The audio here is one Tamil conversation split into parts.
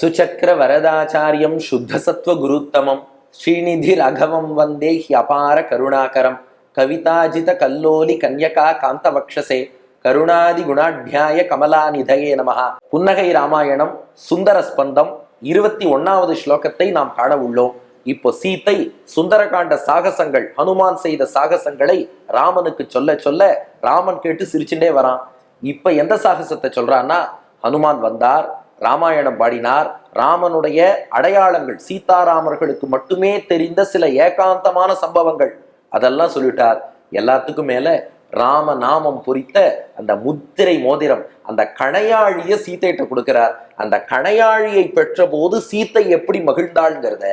சுச்சக்கர வரதாச்சாரியம் சுத்தசத்வ குருத்தமம். ஸ்ரீநிதி ரகவம் வந்தே ஹியபார கருணாகரம். கவிதாஜித கல்லோலி கன்யகா காந்தவக்ஷசே. கருணாதி குணாட்யாய கமலாநிதயே நமகா புன்னகை ராமாயணம் சுந்தர ஸ்பந்தம் இருபத்தி ஒன்னாவது ஸ்லோகத்தை நாம் காண உள்ளோம். இப்போ சீத்தை சுந்தரகாண்ட சாகசங்கள் ஹனுமான் செய்த சாகசங்களை ராமனுக்கு சொல்ல சொல்ல ராமன் கேட்டு சிரிச்சுட்டே வரான். இப்ப எந்த சாகசத்தை சொல்றான்னா ஹனுமான் வந்தார் ராமாயணம் பாடினார். ராமனுடைய அடையாளங்கள் சீதாராமர்களுக்கு மட்டுமே தெரிந்த சில ஏகாந்தமான சம்பவங்கள். அதெல்லாம் சொல்லிட்டார். எல்லாத்துக்கும் மேல ராம நாமம் பொறித்த அந்த முத்திரை மோதிரம் அந்த கணையாழிய சீத்தையிட்ட கொடுக்கிறார். அந்த கணையாழியை பெற்ற போது சீத்தை எப்படி மகிழ்ந்தாள்ங்கிறத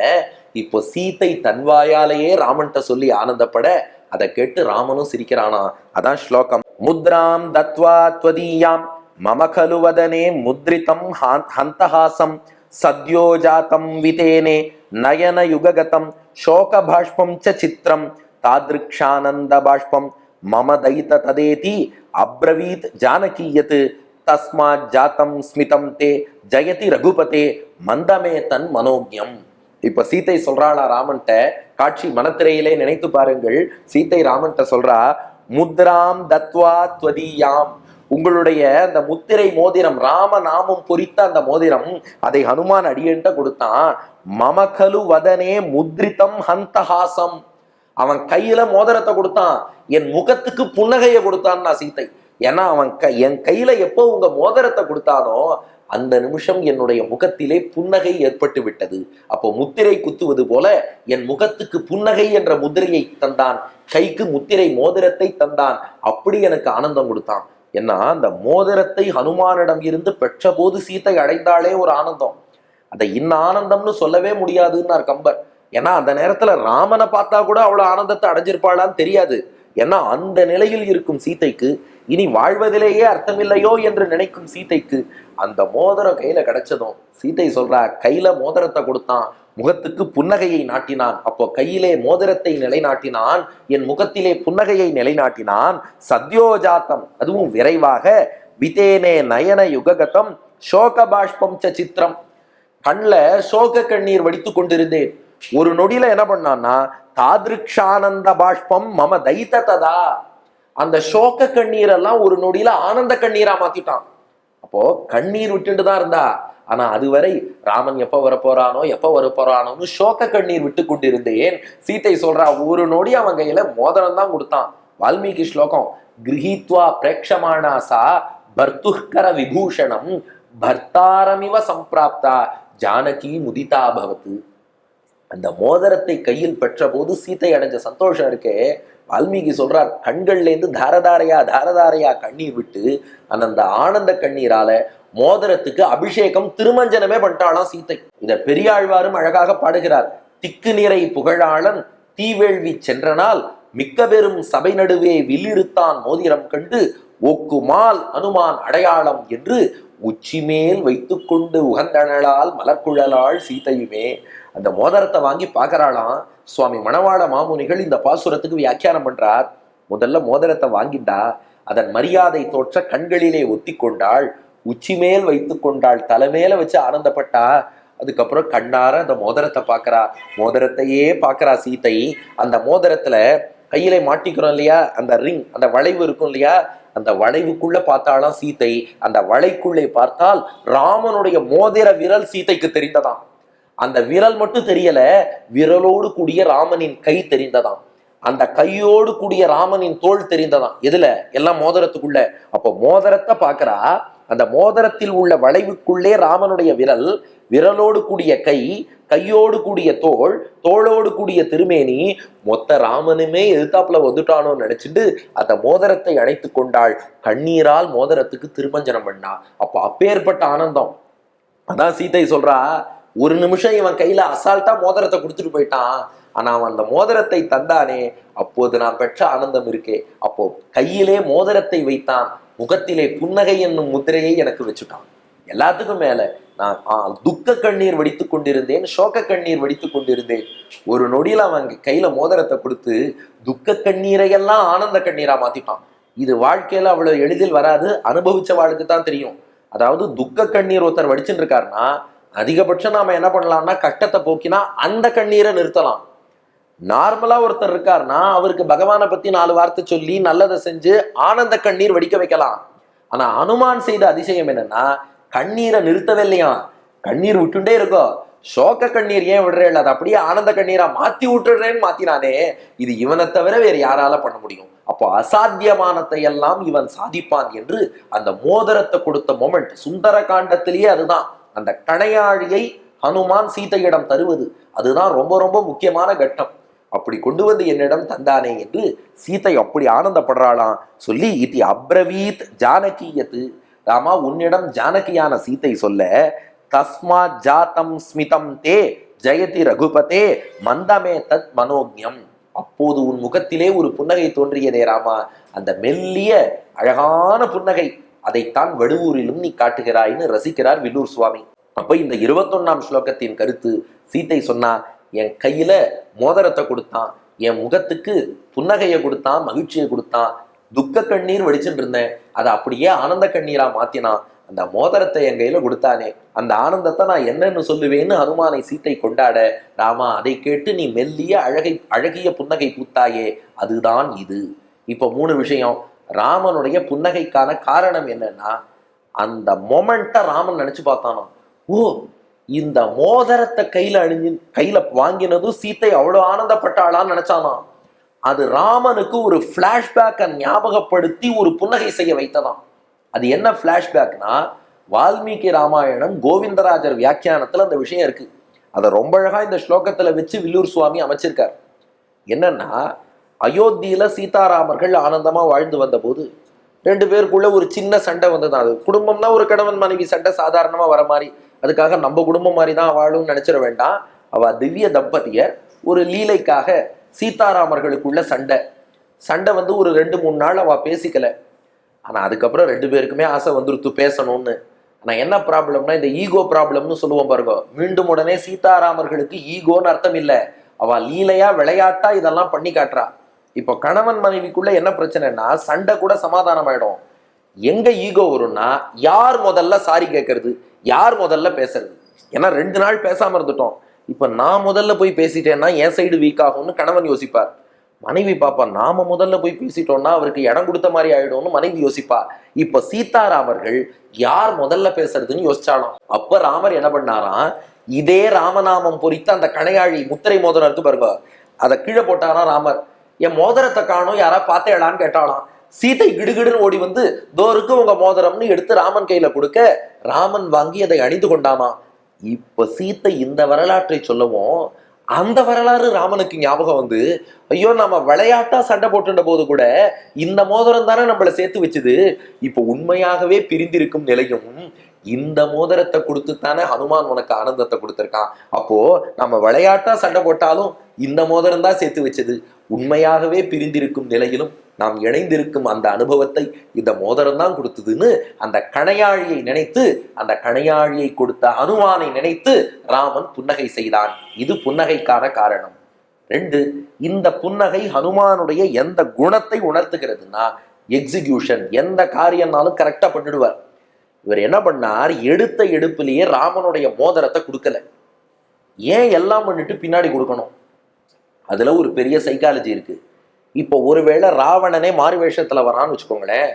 இப்போ சீத்தை தன்வாயாலேயே ராமன்கிட்ட சொல்லி ஆனந்தப்பட அதை கேட்டு ராமனும் சிரிக்கிறானா அதான் ஸ்லோகம். முத்ராம் தத்வா துவதீயாம் మమ ఖలు వదనే ముద్రితం హంతహాసం సద్యోజాతం వితేనే నయనయుగగతం శోకభాష్పం చ చిత్రం తాదృక్షానంద బాష్పం మమ దయిత తదేతి అబ్రవీత్ జానకీయత్ தஸ்மாத் ஜாத்தம் ஸ்மிதம் தே ஜெயதி ரகுபதே மந்தமே தன் மனோஜ்யம் இப்ப சீத்தை சொல்றாளா ராமன்ட்ட காட்சி மனத்திரையிலே நினைத்து பாருங்கள் சீத்தை ராமன்ட்ட சொல்றா முத்ராம் தத்வா துவதீயாம் உங்களுடைய அந்த முத்திரை மோதிரம் ராம நாமம் பொறித்த அந்த மோதிரம் அதை ஹனுமான் அடியன்ட்ட கொடுத்தான். மமகலு வதனே முத்ரிதம் ஹந்தஹாசம். அவன் கையில மோதிரத்தை கொடுத்தான். என் முகத்துக்கு புன்னகையை கொடுத்தான் நான் சீத்தை. ஏன்னா அவன் க என் கையில எப்போ உங்க மோதிரத்தை கொடுத்தானோ அந்த நிமிஷம் என்னுடைய முகத்திலே புன்னகை ஏற்பட்டு விட்டது. அப்போ முத்திரை குத்துவது போல என் முகத்துக்கு புன்னகை என்ற முத்திரையை தந்தான். கைக்கு முத்திரை மோதிரத்தை தந்தான். அப்படி எனக்கு ஆனந்தம் கொடுத்தான். ஏன்னா அந்த மோதிரத்தை ஹனுமானிடம் இருந்து பெற்ற போது சீத்தை அடைந்தாலே ஒரு ஆனந்தம். அதை இன்ன ஆனந்தம்னு சொல்லவே முடியாதுன்னார் கம்பர் ஏன்னா அந்த நேரத்துல ராமனை பார்த்தா கூட அவ்வளவு ஆனந்தத்தை அடைஞ்சிருப்பாளான்னு தெரியாது. ஏன்னா அந்த நிலையில் இருக்கும் சீத்தைக்கு இனி வாழ்வதிலேயே அர்த்தமில்லையோ என்று நினைக்கும் சீத்தைக்கு அந்த மோதிரம் கையில கிடைச்சதும் சீத்தை சொல்றா கையில மோதிரத்தை கொடுத்தான் முகத்துக்கு புன்னகையை நாட்டினான். அப்போ கையிலே மோதிரத்தை நிலைநாட்டினான். என் முகத்திலே புன்னகையை நிலைநாட்டினான். சத்யோஜாத்தம் அதுவும் விரைவாக. விதேனே நயன யுககதம் சோக பாஷ்பம் ச சித்திரம். கண்ணில் சோக கண்ணீர் வடித்து கொண்டிருந்தேன். ஒரு நொடியில என்ன பண்ணான்னா தாதிருக்ஷானந்த பாஷ்பம் மம தைத்த ததா. அந்த சோக கண்ணீரெல்லாம் ஒரு நொடியில ஆனந்த கண்ணீரா மாத்திட்டான். அப்போ கண்ணீர் விட்டுட்டு தான் இருந்தா. ஆனா அதுவரை ராமன் எப்ப வரப்போறானோ எப்ப வரப்போறானோன்னு சோக கண்ணீர் விட்டு கொண்டிருந்தேன். சீத்தை சொல்றா ஒரு நொடி அவன் கையில மோதிரம் தான் கொடுத்தான். வால்மீகி ஸ்லோகம் கிரகித்வா பிரேக்ஷமானாசா பர்துக்கர விபூஷணம் பர்த்தாரமிவ சம்பிராப்தா ஜானகி முதிதா பவத்து. அந்த மோதிரத்தை கையில் பெற்ற போது சீத்தை அடைஞ்ச சந்தோஷம் இருக்கே. வால்மீகி சொல்றார் கண்கள்லேருந்து தாரதாரையா தாரதாரையா கண்ணீர் விட்டு அந்த அந்த ஆனந்த கண்ணீரால மோதிரத்துக்கு அபிஷேகம் திருமஞ்சனமே பண்ணிட்டாலாம் சீத்தை. இத பெரியாழ்வாரும் அழகாக பாடுகிறார் திக்கு நிறை புகழாளன் தீவேள்வி சென்றனால் மிக்க பெரும் சபை நடுவே வில்லிருத்தான் மோதிரம் கண்டு ஒக்குமால் அனுமான் அடையாளம் என்று உச்சிமேல் வைத்துக்கொண்டு உகந்தனளால் மலர்குழலாள் சீதையுமே அந்த மோதிரத்தை வாங்கி பார்க்கறாளாம். சுவாமி மணவாள மாமுனிகள் இந்த பாசுரத்துக்கு வியாக்கியானம் பண்றார். முதல்ல மோதிரத்தை வாங்கிட்டா அதன் மரியாதை தோற்ற கண்களிலே ஒத்தி கொண்டாள். உச்சி மேல் வைத்து கொண்டாள் தலைமையில வச்சு ஆனந்தப்பட்டா. அதுக்கப்புறம் கண்ணார அந்த மோதிரத்தை பார்க்கறா. மோதிரத்தையே பார்க்கறா சீத்தை அந்த மோதிரத்துல கையிலே மாட்டிக்கிறோம் இல்லையா? அந்த ரிங் அந்த வளைவு இருக்கும் இல்லையா? அந்த வளைவுக்குள்ள பார்த்தாலாம் சீத்தை அந்த வளைக்குள்ளே பார்த்தால் ராமனுடைய மோதிர விரல் சீத்தைக்கு தெரிந்ததாம். அந்த விரல் மட்டும் தெரியல விரலோடு கூடிய ராமனின் கை தெரிந்ததாம். அந்த கையோடு கூடிய ராமனின் தோல் தெரிந்ததாம். எதுல? எல்லாம் மோதிரத்துக்குள்ள. அப்போ மோதிரத்தை பார்க்கறா அந்த மோதிரத்தில் உள்ள வளைவுக்குள்ளே ராமனுடைய விரல் விரலோடு கூடிய கை கையோடு கூடிய தோள் தோளோடு கூடிய திருமேனி மொத்த ராமனுமே எதிர்த்தாப்புல வந்துட்டானோன்னு நினைச்சிட்டு அந்த மோதிரத்தை அணைத்து கொண்டாள். கண்ணீரால் மோதிரத்துக்கு திருமஞ்சனம் பண்ணா. அப்ப அப்பேற்பட்ட ஆனந்தம். அதான் சீதை சொல்றா ஒரு நிமிஷம் இவன் கையில அசால்ட்டா மோதிரத்தை கொடுத்துட்டு போயிட்டான். ஆனா அவன் அந்த மோதிரத்தை தந்தானே. அப்போது நான் பெற்ற ஆனந்தம் இருக்கே. அப்போ கையிலே மோதிரத்தை வைத்தான். முகத்திலே புன்னகை என்னும் முத்திரையை எனக்கு வச்சுட்டான். எல்லாத்துக்கும் மேல நான் துக்க கண்ணீர் வடித்து கொண்டிருந்தேன் சோக கண்ணீர் வடித்து கொண்டிருந்தேன். ஒரு நொடியில் அவன் கையில மோதிரத்தை கொடுத்து துக்க கண்ணீரையெல்லாம் ஆனந்த கண்ணீரா மாத்திட்டான். இது வாழ்க்கையில அவ்வளவு எளிதில் வராது அனுபவிச்ச வாழ்க்கை தான் தெரியும். அதாவது துக்க கண்ணீர் ஒருத்தர் வடிச்சுட்டு இருக்காருன்னா அதிகபட்சம் நாம என்ன பண்ணலாம்னா கட்டத்தை போக்கினா அந்த கண்ணீரை நிறுத்தலாம். நார்மலா ஒருத்தர் இருக்காருன்னா அவருக்கு பகவானை பத்தி நாலு வார்த்தை சொல்லி நல்லதை செஞ்சு ஆனந்த கண்ணீர் வடிக்க வைக்கலாம். ஆனா அனுமான் செய்த அதிசயம் என்னன்னா கண்ணீரை நிறுத்தவே இல்லையா? கண்ணீர் விட்டுண்டே இருக்கோ. சோக கண்ணீர் ஏன் விடுறேன் அது அப்படியே ஆனந்த கண்ணீரா மாத்தி விட்டுடுறேன்னு மாத்தினானே. இது இவனை தவிர வேற யாரால பண்ண முடியும்? அப்போ அசாத்தியமானத்தை எல்லாம் இவன் சாதிப்பான் என்று அந்த மோதிரத்தை கொடுத்த மொமெண்ட் சுந்தர காண்டத்திலேயே அதுதான். அந்த கணையாழியை ஹனுமான் சீதையிடம் தருவது. அதுதான் ரொம்ப ரொம்ப முக்கியமான கட்டம். அப்படி கொண்டு வந்து என்னிடம் தந்தானே என்று சீதை அப்படி ஆனந்தப்படுறாளாம். சொல்லி இது அப்ரவீத் ஜானகியத்து. ராமா உன்னிடம் ஜானகியான சீத்தை சொல்ல தஸ்மா ஜாத்தம் ஸ்மிதம் தே ஜெயதி ரகுபதே மந்தமே தத் மனோஜ்யம். அப்போது உன் முகத்திலே ஒரு புன்னகை தோன்றியதே ராமா. அந்த மெல்லிய அழகான புன்னகை அதைத்தான் வடுவூரிலும் நீ காட்டுகிறாய்னு ரசிக்கிறார் வில்லூர் சுவாமி. அப்ப இந்த இருபத்தொன்னாம் ஸ்லோகத்தின் கருத்து சீத்தை சொன்னா என் கையில மோதிரத்தை கொடுத்தான். என் முகத்துக்கு புன்னகையை கொடுத்தான் மகிழ்ச்சியை கொடுத்தான். துக்க கண்ணீர் வடிச்சுட்டு இருந்தேன். அதை அப்படியே ஆனந்த கண்ணீரா மாத்தினான் அந்த மோதிரத்தை என் கையில கொடுத்தானே. அந்த ஆனந்தத்தை நான் என்னன்னு சொல்லுவேன்னு அனுமானை சீத்தை கொண்டாட ராமா அதை கேட்டு நீ மெல்லிய அழகை அழகிய புன்னகை பூத்தாயே. அதுதான் இது. இப்போ மூணு விஷயம். ராமனுடைய புன்னகைக்கான காரணம் என்னன்னா அந்த மொமெண்ட்டை ராமன் நினைச்சு பார்த்தானோ ஓ இந்த மோதிரத்தை கையில அணிஞ்சு கையில வாங்கினதும் சீத்தை அவ்வளவு ஆனந்தப்பட்டாளான்னு நினைச்சானா? அது ராமனுக்கு ஒரு பிளாஷ்பேக்கை ஞாபகப்படுத்தி ஒரு புன்னகை செய்ய வைத்ததாம். அது என்ன பிளாஷ்பேக்னா வால்மீகி ராமாயணம் கோவிந்தராஜர் வியாக்கியானத்துல அந்த விஷயம் இருக்கு. அதை ரொம்ப அழகா இந்த ஸ்லோகத்துல வச்சு வில்லூர் சுவாமி அமைச்சிருக்கார். என்னன்னா அயோத்தியில சீதாராமர்கள் ஆனந்தமா வாழ்ந்து வந்தபோது ரெண்டு பேருக்குள்ள ஒரு சின்ன சண்டை வந்தது. அது குடும்பம்னா ஒரு கணவன் மனைவி சண்டை சாதாரணமா வர மாதிரி. அதுக்காக நம்ம குடும்பம் மாதிரி தான் வாழும்னு நினைச்சிட வேண்டாம். அவ திவ்ய தம்பதியர் ஒரு லீலைக்காக சீதாராமர்களுக்குள்ள சண்டை. சண்டை வந்து ஒரு ரெண்டு மூணு நாள் அவ பேசிக்கல. ஆனா அதுக்கப்புறம் ரெண்டு பேருக்குமே ஆசை வந்துருத்து பேசணும்னு. ஆனா என்ன ப்ராப்ளம்னா இந்த ஈகோ ப்ராப்ளம்னு சொல்லுவோம் பாருங்க. மீண்டும் உடனே சீதாராமர்களுக்கு ஈகோன்னு அர்த்தம் இல்லை. அவ லீலையா விளையாட்டா இதெல்லாம் பண்ணி காட்டுறா. இப்போ கணவன் மனைவிக்குள்ள என்ன பிரச்சனைனா சண்டை கூட சமாதானம் ஆயிடும் எங்க ஈகோ வரும்னா யார் முதல்ல சாரி கேட்கறது யார் முதல்ல பேசுறது? ஏன்னா ரெண்டு நாள் பேசாம இருந்துட்டோம். இப்ப நான் முதல்ல போய் பேசிட்டேன்னா என் சைடு வீக் ஆகும்னு கணவன் யோசிப்பார். மனைவி பாப்பா நாம முதல்ல போய் பேசிட்டோம்னா அவருக்கு இடம் கொடுத்த மாதிரி ஆயிடும்னு மனைவி யோசிப்பா. இப்ப சீதாராமர்கள் யார் முதல்ல பேசுறதுன்னு யோசிச்சாலும் அப்ப ராமர் என்ன பண்ணாராம் இதே ராமநாமம் பொறித்த அந்த கணையாழி முத்திரை மோதிரம் இருக்கு பாருங்க. அதை கீழே போட்டாராம் ராமர். என் மோதிரத்தை காணும் யாரா பார்த்தேடான்னு கேட்டாலாம் சீதை கிடுகிடுன்னு ஓடி வந்து தோருக்கு உங்க மோதிரம்னு எடுத்து ராமன் கையில கொடுக்க ராமன் வாங்கி அதை அணிந்து கொண்டாமா? இப்ப சீத்தை இந்த வரலாற்றை சொல்லவும் அந்த வரலாறு ராமனுக்கு ஞாபகம் வந்து ஐயோ நாம விளையாட்டா சண்டை போட்டுட்ட போது கூட இந்த மோதிரம் தானே நம்மள சேர்த்து வச்சுது. இப்போ உண்மையாகவே பிரிந்திருக்கும் நிலையும் இந்த மோதிரத்தை கொடுத்து தானே ஹனுமான் உனக்கு ஆனந்தத்தை கொடுத்துருக்கான். அப்போ நம்ம விளையாட்டா சண்டை போட்டாலும் இந்த மோதிரம் தான் சேர்த்து வச்சது. உண்மையாகவே பிரிந்திருக்கும் நிலையிலும் நாம் இணைந்திருக்கும் அந்த அனுபவத்தை இந்த மோதிரம் தான் கொடுத்ததுன்னு அந்த கணையாழியை நினைத்து அந்த கணையாழியை கொடுத்த அனுமானை நினைத்து ராமன் புன்னகை செய்தான். இது புன்னகைக்கான காரணம். ரெண்டு இந்த புன்னகை ஹனுமானுடைய எந்த குணத்தை உணர்த்துகிறதுனா எக்ஸிகியூஷன் எந்த காரியம்னாலும் கரெக்டா பண்ணிடுவார். இவர் என்ன பண்ணார்? எடுத்த எடுப்பிலேயே ராமனுடைய மோதிரத்தை கொடுக்கல. ஏன் எல்லாம் பண்ணிட்டு பின்னாடி கொடுக்கணும்? அதுல ஒரு பெரிய சைக்காலஜி இருக்கு. இப்போ ஒருவேளை ராவணனே மாறு வேஷத்தில் வரான்னு வச்சுக்கோங்களேன்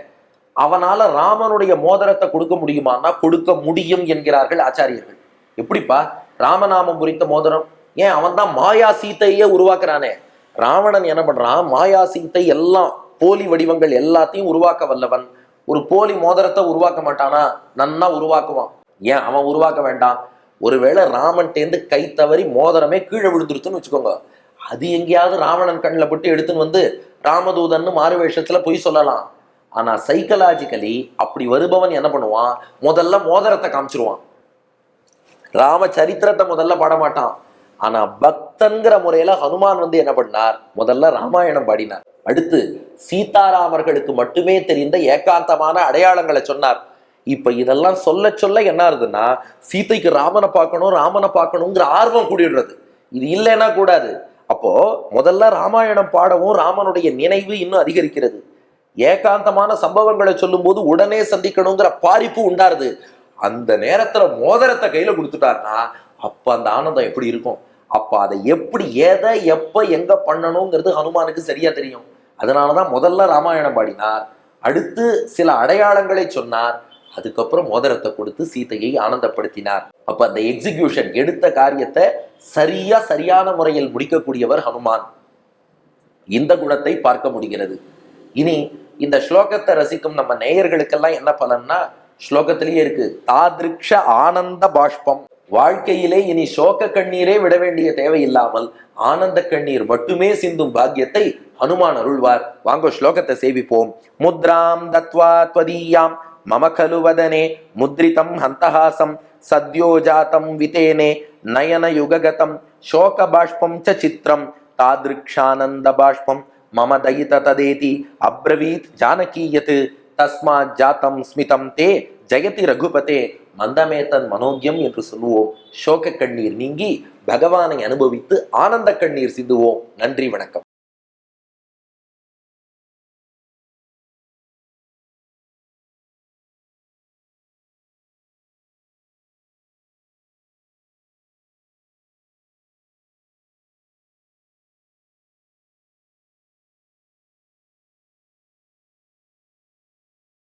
அவனால ராமனுடைய மோதிரத்தை கொடுக்க முடியுமான்னா கொடுக்க முடியும் என்கிறார்கள் ஆச்சாரியர்கள். எப்படிப்பா? ராமநாமம் குறித்த மோதிரம். ஏன்? அவன் தான் மாயா சீத்தையே உருவாக்குறானே. ராவணன் என்ன பண்றான்? மாயா சீத்தை எல்லாம் போலி வடிவங்கள் எல்லாத்தையும் உருவாக்க வல்லவன். ஒரு போலி மோதிரத்தை உருவாக்க மாட்டானா? நன்னா உருவாக்குவான். ஏன்? அவன் உருவாக்க வேண்டாம். ஒருவேளை ராமன்ட்டேந்து கை தவறி மோதிரமே கீழே விழுந்துருச்சுன்னு வச்சுக்கோங்க. அது எங்கேயாவது ராவணன் கண்ணில் போட்டு எடுத்துன்னு வந்து ராமதூதன்னு மாறு வேஷத்தில் பொய் சொல்லலாம். ஆனால் சைக்கலாஜிக்கலி அப்படி வருபவன் என்ன பண்ணுவான்? முதல்ல மோதிரத்தை காமிச்சிருவான். ராம சரித்திரத்தை முதல்ல பாட மாட்டான். ஆனா பக்தன்கிற முறையில் ஹனுமான் வந்து என்ன பண்ணார்? முதல்ல ராமாயணம் பாடினார். அடுத்து சீதாராமர்களுக்கு மட்டுமே தெரிந்த ஏகாந்தமான அடையாளங்களை சொன்னார். இப்ப இதெல்லாம் சொல்ல சொல்ல என்ன ஆகுதுன்னா சீதைக்கு ராமனை பார்க்கணும் ராமனை பார்க்கணுங்கிற ஆர்வம் கூடிடுறது. இது இல்லைன்னா கூடாது. அப்போ முதல்ல ராமாயணம் பாடவும் ராமனுடைய நினைவு இன்னும் அதிகரிக்கிறது. ஏகாந்தமான சம்பவங்களை சொல்லும்போது உடனே சந்திக்கணுங்கிற பாரிப்பு உண்டாருது. அந்த நேரத்துல மோதிரத்தை கையில கொடுத்துட்டாருன்னா அப்ப அந்த ஆனந்தம் எப்படி இருக்கும்? அப்ப அதை எப்படி எதை எப்ப எங்க பண்ணணுங்கிறது ஹனுமானுக்கு சரியா தெரியும். அதனாலதான் முதல்ல ராமாயணம் பாடினார். அடுத்து சில அடையாளங்களை சொன்னார். அதுக்கப்புறம் மோதிரத்தை கொடுத்து சீதையை ஆனந்தப்படுத்தினார். அப்ப அந்த எக்ஸிகியூஷன் எடுத்த காரியத்தை சரியா சரியான முறையில் முடிக்கக்கூடியவர் ஹனுமான். இந்த குணத்தை பார்க்க முடிகிறது. இனி இந்த ஸ்லோகத்தை ரசிக்கும் நம்ம நேயர்களுக்கெல்லாம் என்ன பலன்னா ஸ்லோகத்திலேயே இருக்கு தாதிருக்ஷ ஆனந்த பாஷ்பம். வாழ்க்கையிலே இனி சோக கண்ணீரே விட வேண்டிய தேவையில்லாமல் ஆனந்த கண்ணீர் மட்டுமே சிந்தும் பாக்கியத்தை ஹனுமான் அருள்வார். வாங்க ஸ்லோகத்தை சேவிப்போம். முத்ராம் தத்வா துவதீயாம் మమ ఖలు వదనే ముద్రితం హంతహాసం సద్యోజాతం వితేనే నయనయుగగతం శోకబాష్పం చ చిత్రం తాదృక్షానంద బాష్పం మమ దయిత తదేతి అబ్రవీత్ జానకీయత్ தஸ்மாத் ஜாத்தம் ஸ்மிதம் தே ஜெயதி ரகுபதே மந்தமே தன் மனோக்கியம் என்று சொல்லுவோம் சோக கண்ணீர் நீங்கி பகவானை அனுபவித்து ஆனந்த கண்ணீர் சிந்துவோம் நன்றி வணக்கம்